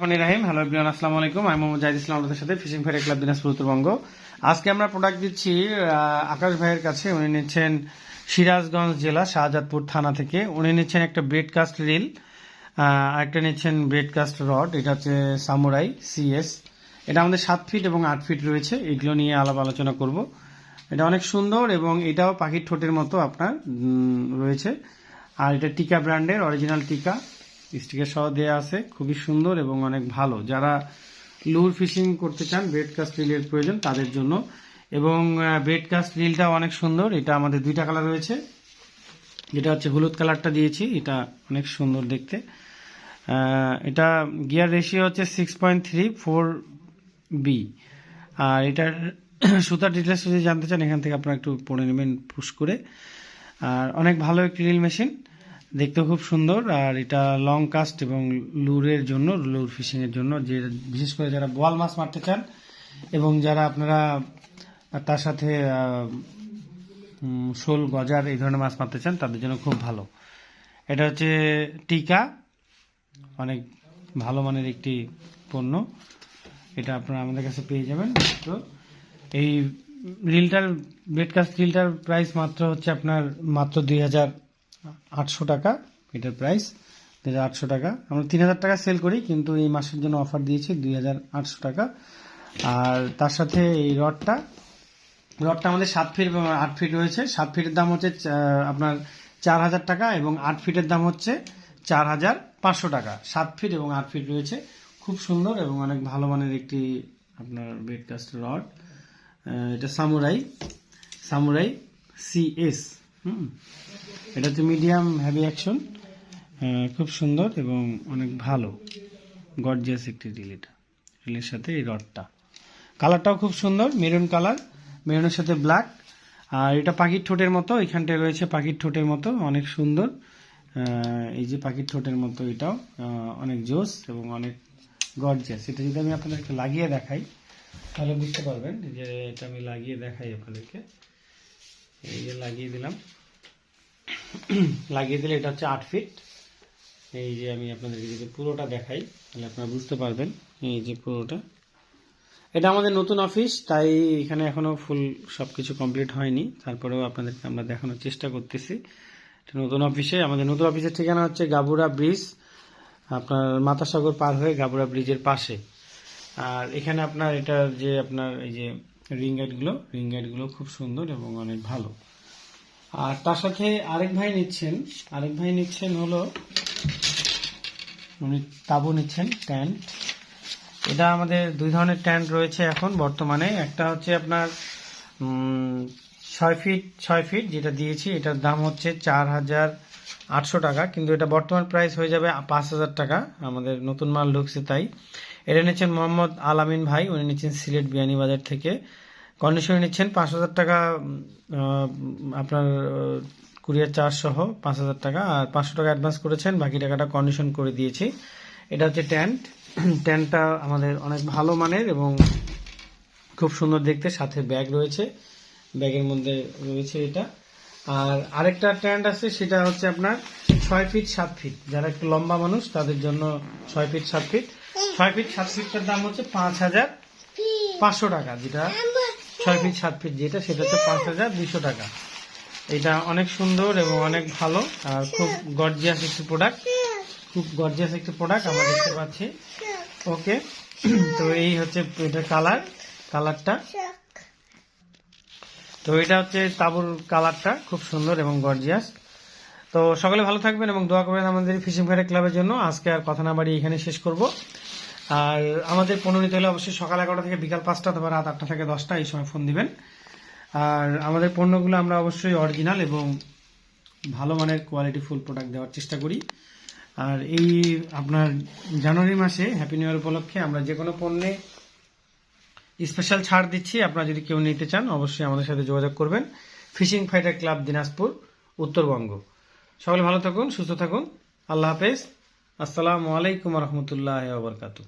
রাহিম। আলাইকুম। আমি সাথে ফিশিং ক্লাব উত্তরবঙ্গ আজকে আমরা প্রোডাক্ট দিচ্ছি আকাশ ভাইয়ের কাছে। উনি নিচ্ছেন সিরাজগঞ্জ জেলা, শাহজাদপুর থানা থেকে। উনি নিচ্ছেন একটা ব্রেডকাস্ট রিল আরেকটা নিচ্ছেন ব্রেডকাস্ট রড এটা হচ্ছে সামুরাই সিএস এটা আমাদের সাত ফিট এবং আট ফিট রয়েছে। এগুলো নিয়ে আলাপ আলোচনা করব। এটা অনেক সুন্দর এবং এটাও পাখির ঠোঁটের মতো আপনার রয়েছে। আর এটা টিকা ব্র্যান্ডের অরিজিনাল টিকা। স্টিকার সহ দেওয়া আছে। খুবই সুন্দর এবং অনেক ভালো। যারা লুর ফিশিং করতে চান ব্রেডকাস্ট রিলের প্রয়োজন তাদের জন্য। এবং ব্রেডকাস্ট রিলটা অনেক সুন্দর। এটা আমাদের দুইটা কালার রয়েছে। যেটা হচ্ছে হলুদ কালারটা দিয়েছি। এটা অনেক সুন্দর দেখতে। এটা গিয়ার রেশিও হচ্ছে six point three four B. আর এটার সুতার ডিটেলস যদি জানতে চান, এখান থেকে আপনারা একটু পড়ে নেবেন পুশ করে। আর অনেক ভালো একটি রিল মেশিন। দেখতেও খুব সুন্দর, আর এটা লং কাস্ট এবং লুরের জন্য, লুর ফিশিং এর জন্য, যে বিশেষ করে যারা বোয়াল মাছ মারতে চান এবং যারা আপনারা তার সাথে শোল, গজার এই ধরনের মাছ মারতে চান, তাদের জন্য খুব ভালো। এটা হচ্ছে টিকা, অনেক ভালো মানের একটি পণ্য। এটা আপনারা আমাদের কাছে পেয়ে যাবেন। তো এই রিলটার ব্রেডকাস্ট রিলটার প্রাইস মাত্র হচ্ছে আপনার মাত্র দুই হাজার আটশো টাকা, এটার প্রাইস দুই হাজার আটশো টাকা। আমরা তিন হাজার টাকা সেল করি, কিন্তু এই মাসের জন্য অফার দিয়েছি দুই হাজার আটশো টাকা। আর তার সাথে এই রডটা রডটা আমাদের সাত ফিট আট ফিট রয়েছে। সাত ফিটের দাম হচ্ছে আপনার চার হাজার টাকা এবং আট ফিটের দাম হচ্ছে চার হাজার পাঁচশো টাকা। সাত ফিট এবং আট ফিট রয়েছে। খুব সুন্দর এবং অনেক ভালো মানের একটি আপনার বেডকাস্ট রড এটা সামুরাই সামুরাই সিএস হুম। এটা হচ্ছে মিডিয়াম হ্যাভি অ্যাকশন খুব সুন্দর এবং অনেক ভালো গর্জিয়াস একটি রিল এটা। রিলের সাথে এই রডটা। কালারটাও খুব সুন্দর মেরুন কালার মেরুনের সাথে ব্ল্যাক আর এটা পাখির ঠোঁটের মতো, এখানটায় রয়েছে পাখির ঠোঁটের মতো, অনেক সুন্দর। এই যে পাখির ঠোঁটের মতো এটাও অনেক জোস এবং অনেক গর্জিয়াস এটা যদি আমি আপনাদেরকে লাগিয়ে দেখাই, তাহলে বুঝতে পারবেন যে এটা আমি লাগিয়ে দেখাই আপনাদেরকে। এই যে লাগিয়ে দিলাম। লাগিয়ে দিলে এটা হচ্ছে আট ফিট এই যে আমি আপনাদেরকে যদি পুরোটা দেখাই, তাহলে আপনারা বুঝতে পারবেন এই যে পুরোটা। এটা আমাদের নতুন অফিস তাই এখানে এখনও ফুল সবকিছু কমপ্লিট হয়নি। তারপরেও আপনাদেরকে আমরা দেখানোর চেষ্টা করতেছি। নতুন অফিসে আমাদের নতুন অফিসের ঠিকানা হচ্ছে গাবুরা ব্রিজ। আপনার মাতাসাগর পার হয়ে গাবুরা ব্রিজের পাশে। আর এখানে আপনার এটা যে আপনার এই যে রিং গাইডগুলো রিং গাইডগুলো খুব সুন্দর এবং অনেক ভালো। আর তার সাথে আরেক ভাই নিচ্ছেন, আরেক ভাই নিচ্ছেন হলো, উনি তাবু নিচ্ছেন ট্যান্ট এটা আমাদের দুই ধরনের ট্যান্ট রয়েছে এখন বর্তমানে। একটা হচ্ছে আপনার ছয় ফিট ছয় ফিট যেটা দিয়েছি, এটার দাম হচ্ছে চার হাজার আটশো টাকা, কিন্তু এটা বর্তমান প্রাইস হয়ে যাবে পাঁচ হাজার টাকা। আমাদের নতুন মাল ঢুকছে তাই। এটা নিচ্ছেন মোহাম্মদ আলামিন ভাই, উনি নিচ্ছেন সিলেট বিয়ানীবাজার থেকে। কন্ডিশনে নিচ্ছেন পাঁচ হাজার টাকা আপনার কুরিয়ার চার্জ সহ পাঁচ হাজার টাকা। আর পাঁচশো টাকা অ্যাডভান্স করেছেন, বাকি টাকাটা কন্ডিশন করে দিয়েছি। এটা হচ্ছে ট্যান্ট ট্যান্টটা আমাদের অনেক ভালো মানের এবং খুব সুন্দর দেখতে, সাথে ব্যাগ রয়েছে। ব্যাগের মধ্যে রয়েছে এটা। আর আরেকটা ট্যান্ট আছে, সেটা হচ্ছে আপনার ছয় ফিট সাত ফিট। যারা একটু লম্বা মানুষ, তাদের জন্য ছয় ফিট সাত ফিট। ছয় ফিট সাত ফিটটার দাম হচ্ছে পাঁচ হাজার পাঁচশো টাকা, যেটা ছয় ফিট সাত ফিট যেটা, সেটা হচ্ছে পাঁচ হাজার দুশো টাকা। এটা অনেক সুন্দর এবং অনেক ভালো, আর খুব গর্জিয়াস একটি প্রোডাক্ট খুব গর্জিয়াস একটি প্রোডাক্ট আমরা দেখতে পাচ্ছি। ওকে তো এই হচ্ছে এটা কালার কালারটা তো এটা হচ্ছে তাবুর কালারটা খুব সুন্দর এবং গর্জিয়াস তো সকলে ভালো থাকবেন এবং দোয়া করবেন আমাদের ফিশিং ফেয়ার ক্লাবের জন্য। আজকে আর কথা না বাড়ি এখানে শেষ করব। আর আমাদের পনেরো নিতে হলে অবশ্যই সকাল এগারোটা থেকে বিকাল পাঁচটা অথবা রাত আটটা থেকে দশটা এই সময় ফোন দিবেন। আর আমাদের পণ্যগুলো আমরা অবশ্যই অরিজিনাল এবং ভালো মানের কোয়ালিটি ফুল প্রোডাক্ট দেওয়ার চেষ্টা করি। আর এই আপনার জানুয়ারি মাসে হ্যাপি নিউ ইয়ার উপলক্ষে আমরা যে কোনো পণ্যে স্পেশাল ছাড় দিচ্ছি। আপনারা যদি কেউ নিতে চান, অবশ্যই আমাদের সাথে যোগাযোগ করবেন। Fishing fighter club Dinajpur Uttarbanga. সকলে ভালো থাকুন, সুস্থ থাকুন। আল্লাহ হাফেজ। আসসালামু আলাইকুম রহমতুল্লাহ বরকাতু